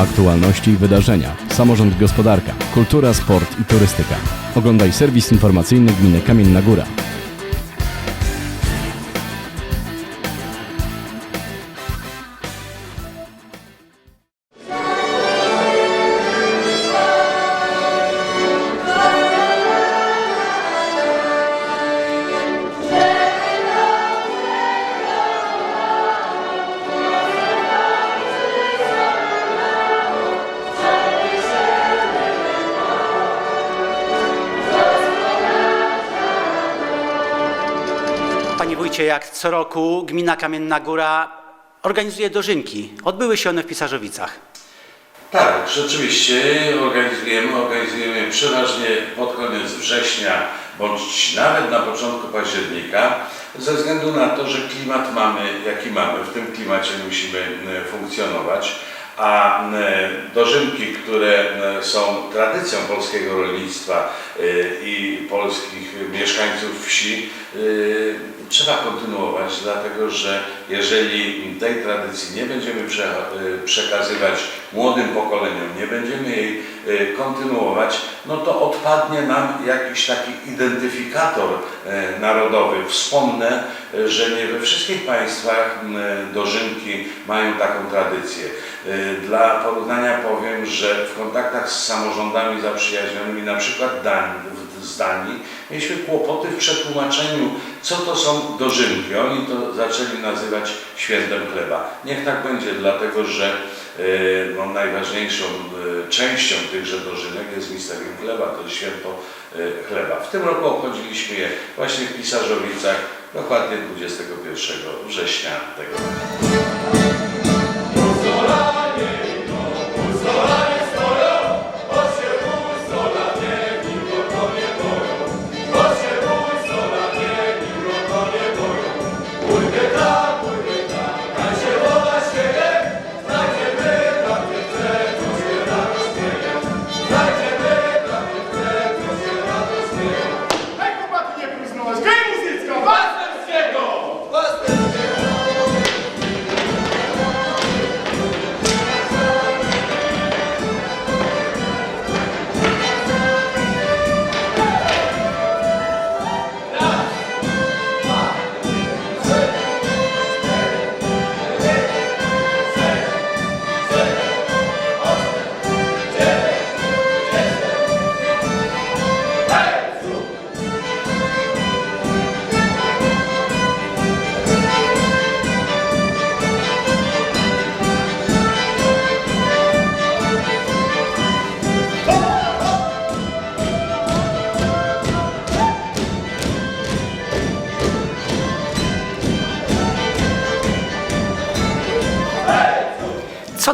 Aktualności i wydarzenia, samorząd gospodarka, kultura, sport i turystyka. Oglądaj serwis informacyjny Gminy Kamienna Góra. Wójcie, jak co roku gmina Kamienna Góra organizuje dożynki. Odbyły się one w Pisarzowicach. Tak, rzeczywiście organizujemy, organizujemy przeważnie pod koniec września bądź nawet na początku października, ze względu na to, że klimat mamy jaki mamy. W tym klimacie musimy e, funkcjonować, a e, dożynki, które e, są tradycją polskiego rolnictwa i polskich mieszkańców wsi, trzeba kontynuować, dlatego że jeżeli tej tradycji nie będziemy e, przekazywać młodym pokoleniom, nie będziemy jej e, kontynuować, no to odpadnie nam jakiś taki identyfikator narodowy. Wspomnę, że nie we wszystkich państwach dożynki mają taką tradycję. Dla porównania powiem, że w kontaktach z samorządami zaprzyjaźnionymi, na przykład Danii, w- z Danii, mieliśmy kłopoty w przetłumaczeniu, co to są dożynki. Oni to zaczęli nazywać świętem chleba. Niech tak będzie, dlatego że e, no, najważniejszą e, częścią tychże dożynek jest misterium chleba, to jest święto e, chleba. W tym roku obchodziliśmy je właśnie w Pisarzowicach, dokładnie 21 września tego roku.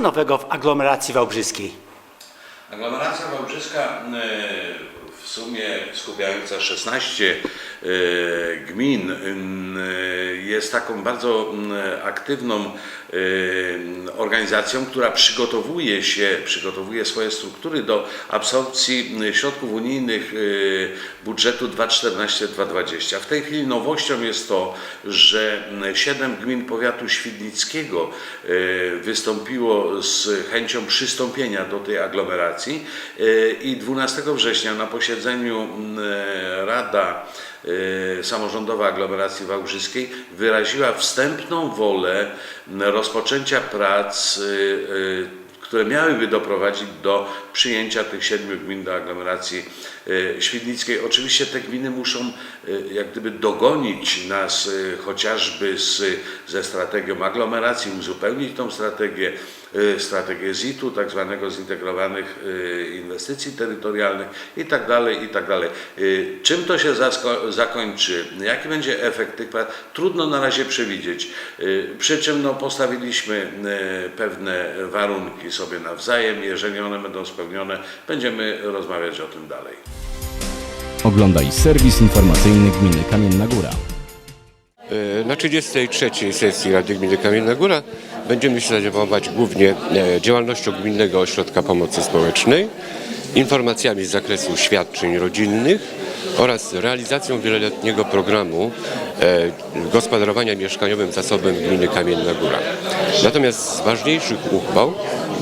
Nowego w aglomeracji wałbrzyskiej? Aglomeracja Wałbrzyska e, w sumie skupiająca 16 e, gmin e, jest taką bardzo aktywną organizacją, która przygotowuje się, przygotowuje swoje struktury do absorpcji środków unijnych e, budżetu 2014-2020. W tej chwili nowością jest to, że 7 gmin powiatu świdnickiego e, wystąpiło z chęcią przystąpienia do tej aglomeracji e, i 12 września na posiedzeniu Rada Samorządowa Aglomeracji Wałbrzyskiej wyraziła wstępną wolę rozpoczęcia prac e, e, które miałyby doprowadzić do przyjęcia tych siedmiu gmin do aglomeracji świdnickiej. Oczywiście te gminy muszą e, jak gdyby dogonić nas e, chociażby z, ze strategią aglomeracji, uzupełnić tą strategię, e, strategię ZIT-u, tak zwanego zintegrowanych e, inwestycji terytorialnych i tak dalej, i tak dalej. E, Czym to się zakończy, jaki będzie efekt tych prac, trudno na razie przewidzieć. E, Przy czym no, postawiliśmy e, pewne warunki sobie nawzajem. Jeżeli one będą spełnione, będziemy rozmawiać o tym dalej. Oglądaj serwis informacyjny Gminy Kamienna Góra. E, Na 33. sesji Rady Gminy Kamienna Góra będziemy się zajmować głównie e, działalnością Gminnego Ośrodka Pomocy Społecznej, informacjami z zakresu świadczeń rodzinnych oraz realizacją wieloletniego programu e, gospodarowania mieszkaniowym zasobem Gminy Kamienna Góra. Natomiast z ważniejszych uchwał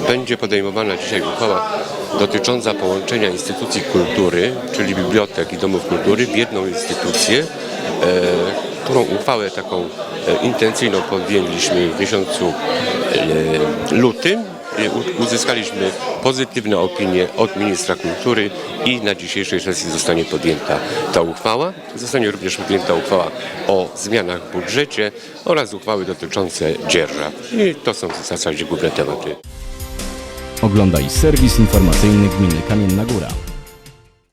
będzie podejmowana dzisiaj uchwała dotycząca połączenia instytucji kultury, czyli bibliotek i domów kultury w jedną instytucję, e, którą uchwałę taką e, intencyjną podjęliśmy w miesiącu e, lutym. Uzyskaliśmy pozytywne opinie od ministra kultury i na dzisiejszej sesji zostanie podjęta ta uchwała. Zostanie również podjęta uchwała o zmianach w budżecie oraz uchwały dotyczące dzierżaw. I to są w zasadzie główne tematy. Oglądaj serwis informacyjny Gminy Kamienna Góra.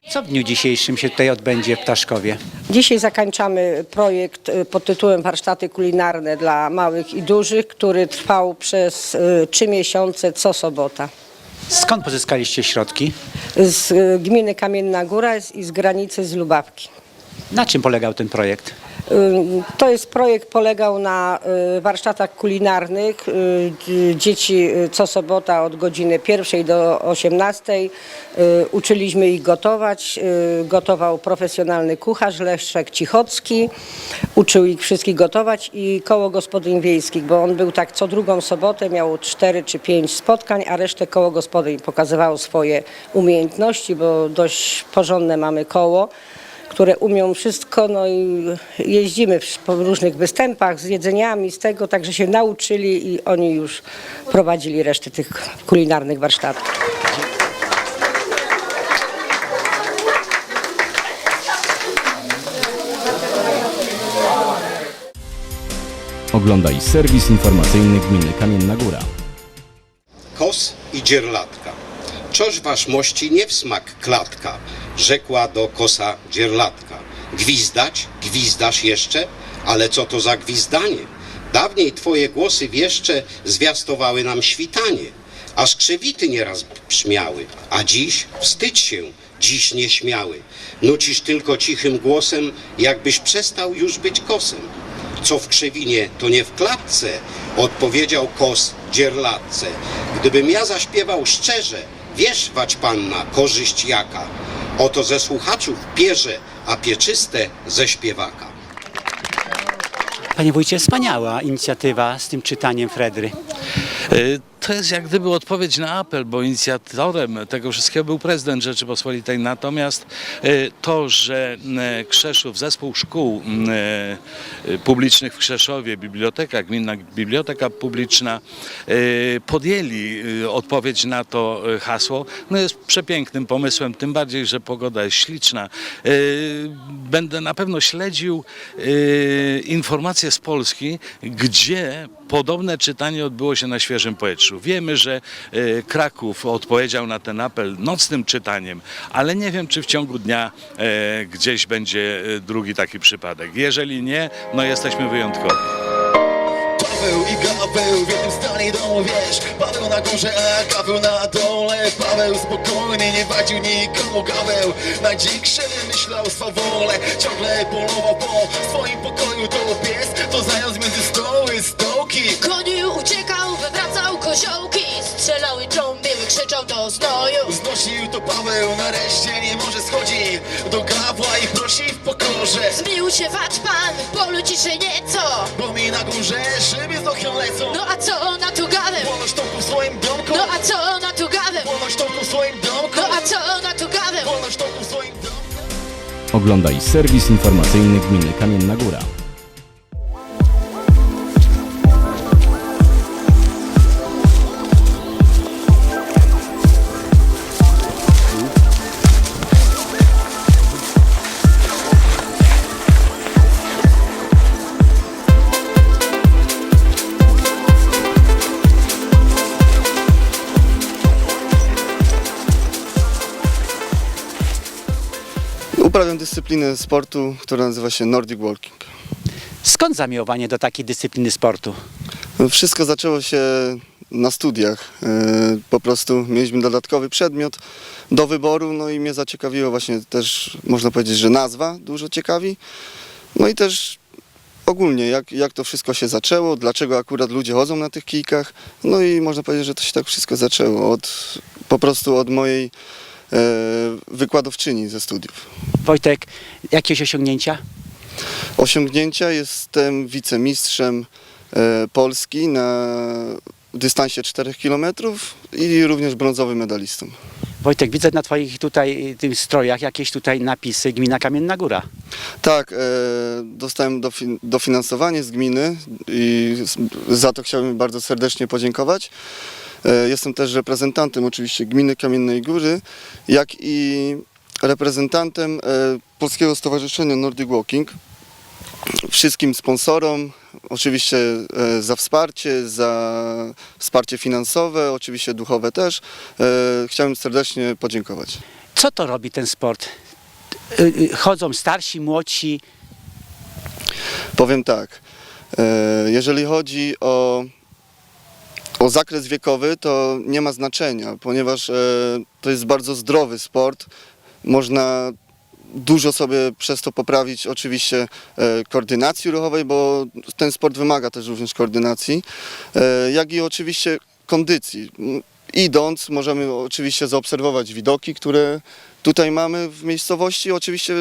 Co w dniu dzisiejszym się tutaj odbędzie w Ptaszkowie? Dzisiaj zakończamy projekt y, pod tytułem Warsztaty kulinarne dla małych i dużych, który trwał przez y, trzy miesiące co sobota. Skąd pozyskaliście środki? Z y, gminy Kamienna Góra i z granicy z Lubawki. Na czym polegał ten projekt? Y, To jest projekt polegał na y, warsztatach kulinarnych. Y, Dzieci co sobota od godziny pierwszej do 18 y, uczyliśmy ich gotować. Gotował profesjonalny kucharz Leszek Cichocki. Uczył ich wszystkich gotować i koło gospodyń wiejskich, bo on był tak co drugą sobotę, miał cztery czy pięć spotkań, a resztę koło gospodyń pokazywało swoje umiejętności, bo dość porządne mamy koło które umią wszystko, no i jeździmy w- po różnych występach z jedzeniami, z tego, także się nauczyli i oni już prowadzili resztę tych kulinarnych warsztatów. Oglądaj serwis informacyjny Gminy Kamienna Góra. kos i dzierlatka. Czoż wasz mości nie w smak klatka, rzekła do kosa dzierlatka. Gwizdać, gwizdasz jeszcze? Ale co to za gwizdanie? Dawniej twoje głosy wieszcze zwiastowały nam świtanie, aż krzewity nieraz brzmiały, a dziś wstydź się, dziś nieśmiały. Nucisz tylko cichym głosem, jakbyś przestał już być kosem. Co w krzewinie, to nie w klatce, odpowiedział kos dzierlatce. Gdybym ja zaśpiewał szczerze, wiesz, wać panna, korzyść jaka. Oto ze słuchaczów pierze, a pieczyste ze śpiewaka. Panie wójcie, wspaniała inicjatywa z tym czytaniem Fredry. To jest jak gdyby odpowiedź na apel, bo inicjatorem tego wszystkiego był prezydent Rzeczypospolitej. Natomiast y, to, że y, Krzeszów, zespół szkół y, publicznych w Krzeszowie, biblioteka, gminna biblioteka publiczna podjęli odpowiedź na to hasło, no jest przepięknym pomysłem, tym bardziej, że pogoda jest śliczna. Będę na pewno śledził informacje z Polski, gdzie podobne czytanie odbyło się na świeżym powietrzu. Wiemy, że e, Kraków odpowiedział na ten apel nocnym czytaniem, ale nie wiem, czy w ciągu dnia e, gdzieś będzie e, drugi taki przypadek. Jeżeli nie, no jesteśmy wyjątkowi. Paweł i Gaweł w jednym stanie domu, wiesz Paweł na górze, a Gaweł na dole. Paweł spokojny, nie wadził nikomu. Gaweł na dzikrze myślał swawole Ciągle polował po swoim pokoju. To pies, to zając między stoły, stołki. Koniu uciekał, wywracał koziołki Strzelały trąby, krzyczał do znoju Znosił to Paweł, nareszcie nie może schodzi Do Gawła i prosi w pokorze Zmił się wać pan, w polu ciszy nieco Bo mi na górze szyby z okien lecą No a co na tu gawę? Wolność to w swoim domku No a co na tu gawę? Wolność to w swoim domku No a co na tu gawę? Wolność to w swoim domku Oglądaj serwis informacyjny Gminy Kamienna Góra. Uprawiam dyscyplinę sportu, która nazywa się Nordic Walking. Skąd zamiłowanie do takiej dyscypliny sportu? Wszystko zaczęło się na studiach. E, Po prostu mieliśmy dodatkowy przedmiot do wyboru, no i mnie zaciekawiło właśnie też, można powiedzieć, że nazwa dużo ciekawi. No i też ogólnie, jak, jak to wszystko się zaczęło, dlaczego akurat ludzie chodzą na tych kijkach. No i można powiedzieć, że to się tak wszystko zaczęło od, po prostu od mojej wykładowczyni ze studiów. Wojtek, jakieś osiągnięcia? osiągnięcia. Jestem wicemistrzem e, Polski na dystansie 4 km i również brązowym medalistą. Wojtek, widzę na Twoich tutaj strojach jakieś tutaj napisy Gmina Kamienna Góra. Tak, e, dostałem dofi- dofinansowanie z gminy i za to chciałbym bardzo serdecznie podziękować. E, jestem też reprezentantem oczywiście gminy Kamiennej Góry, jak i reprezentantem e, Polskiego Stowarzyszenia Nordic Walking. Wszystkim sponsorom, oczywiście e, za wsparcie, za wsparcie finansowe, oczywiście duchowe też. Chciałem serdecznie podziękować. Co to robi ten sport? Chodzą starsi, młodsi. Powiem tak, jeżeli chodzi o, o zakres wiekowy, to nie ma znaczenia, ponieważ e, to jest bardzo zdrowy sport. Można dużo sobie przez to poprawić oczywiście e, koordynacji ruchowej, bo ten sport wymaga też również koordynacji, e, jak i oczywiście kondycji. Idąc możemy oczywiście zaobserwować widoki, które tutaj mamy w miejscowości. Oczywiście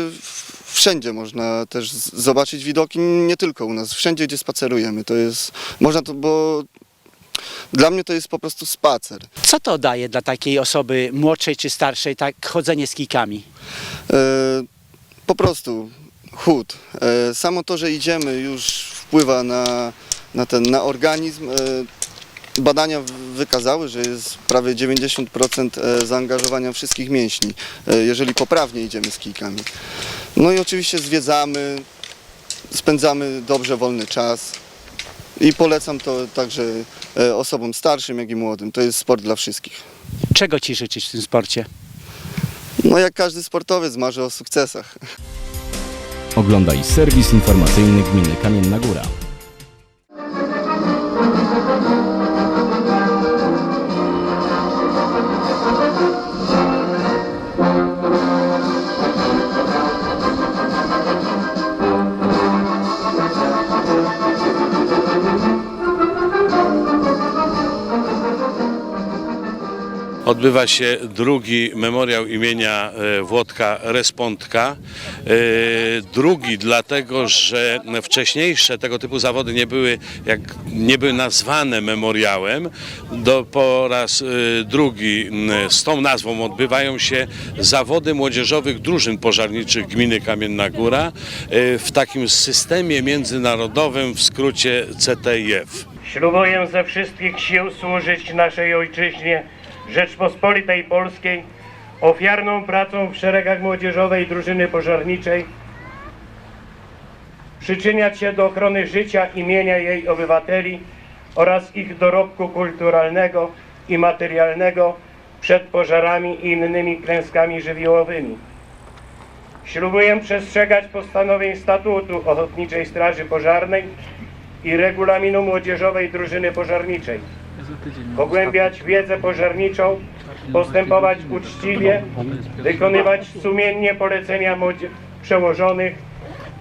wszędzie można też zobaczyć widoki, nie tylko u nas, wszędzie gdzie spacerujemy. To jest, można to, bo dla mnie to jest po prostu spacer. Co to daje dla takiej osoby młodszej czy starszej, tak chodzenie z kijkami? E, po prostu chód. E, samo to, że idziemy już wpływa na, na ten na organizm. E, badania wykazały, że jest prawie 90% e, zaangażowania wszystkich mięśni, e, jeżeli poprawnie idziemy z kijkami. No i oczywiście zwiedzamy, spędzamy dobrze wolny czas. I polecam to także e, osobom starszym, jak i młodym. To jest sport dla wszystkich. Czego Ci życzyć w tym sporcie? No jak każdy sportowiec marzy o sukcesach. Oglądaj serwis informacyjny Gminy Kamienna Góra. Odbywa się drugi memoriał imienia e, Włodka Respondka. E, Drugi dlatego, że wcześniejsze tego typu zawody nie były, jak, nie były nazwane memoriałem. Do, po raz e, drugi z tą nazwą odbywają się zawody młodzieżowych drużyn pożarniczych gminy Kamienna Góra w takim systemie międzynarodowym, w skrócie CTIF. Ślubuję ze wszystkich sił służyć naszej ojczyźnie, Rzeczpospolitej Polskiej, ofiarną pracą w szeregach młodzieżowej drużyny pożarniczej, przyczyniać się do ochrony życia i mienia jej obywateli oraz ich dorobku kulturalnego i materialnego przed pożarami i innymi klęskami żywiołowymi. Ślubuję przestrzegać postanowień statutu Ochotniczej Straży Pożarnej i regulaminu młodzieżowej drużyny pożarniczej. Pogłębiać wiedzę pożarniczą, postępować uczciwie, wykonywać sumiennie polecenia przełożonych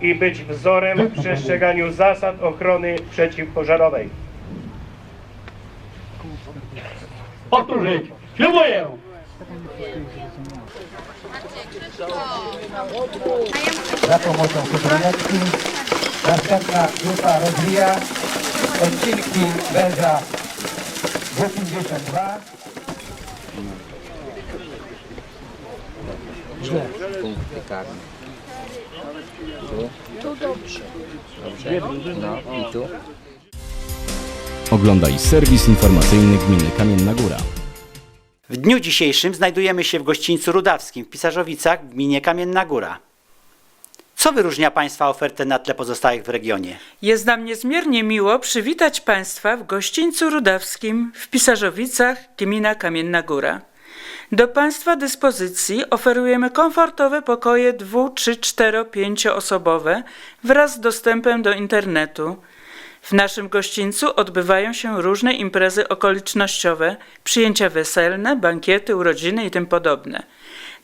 i być wzorem w przestrzeganiu zasad ochrony przeciwpożarowej. Powtórzyć. Ślubuję. Za pomocą Kutroniecki następna grupa rozwija odcinki węża 82. Oglądaj serwis informacyjny Gminy Kamienna Góra. W dniu dzisiejszym znajdujemy się w gościńcu Rudawskim w Pisarzowicach gminie Kamienna Góra. Co wyróżnia Państwa ofertę na tle pozostałych w regionie? Jest nam niezmiernie miło przywitać Państwa w gościńcu rudawskim w Pisarzowicach, gmina Kamienna Góra. Do Państwa dyspozycji oferujemy komfortowe pokoje dwu, trzy, cztero, pięcioosobowe wraz z dostępem do internetu. W naszym gościńcu odbywają się różne imprezy okolicznościowe, przyjęcia weselne, bankiety, urodziny i tym podobne.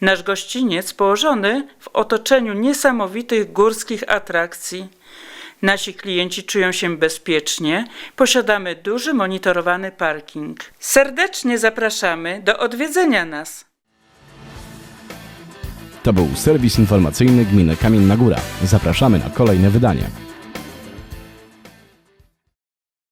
Nasz gościniec położony w otoczeniu niesamowitych górskich atrakcji. Nasi klienci czują się bezpiecznie, posiadamy duży monitorowany parking. Serdecznie zapraszamy do odwiedzenia nas. To był serwis informacyjny Gminy Kamienna Góra. Zapraszamy na kolejne wydanie.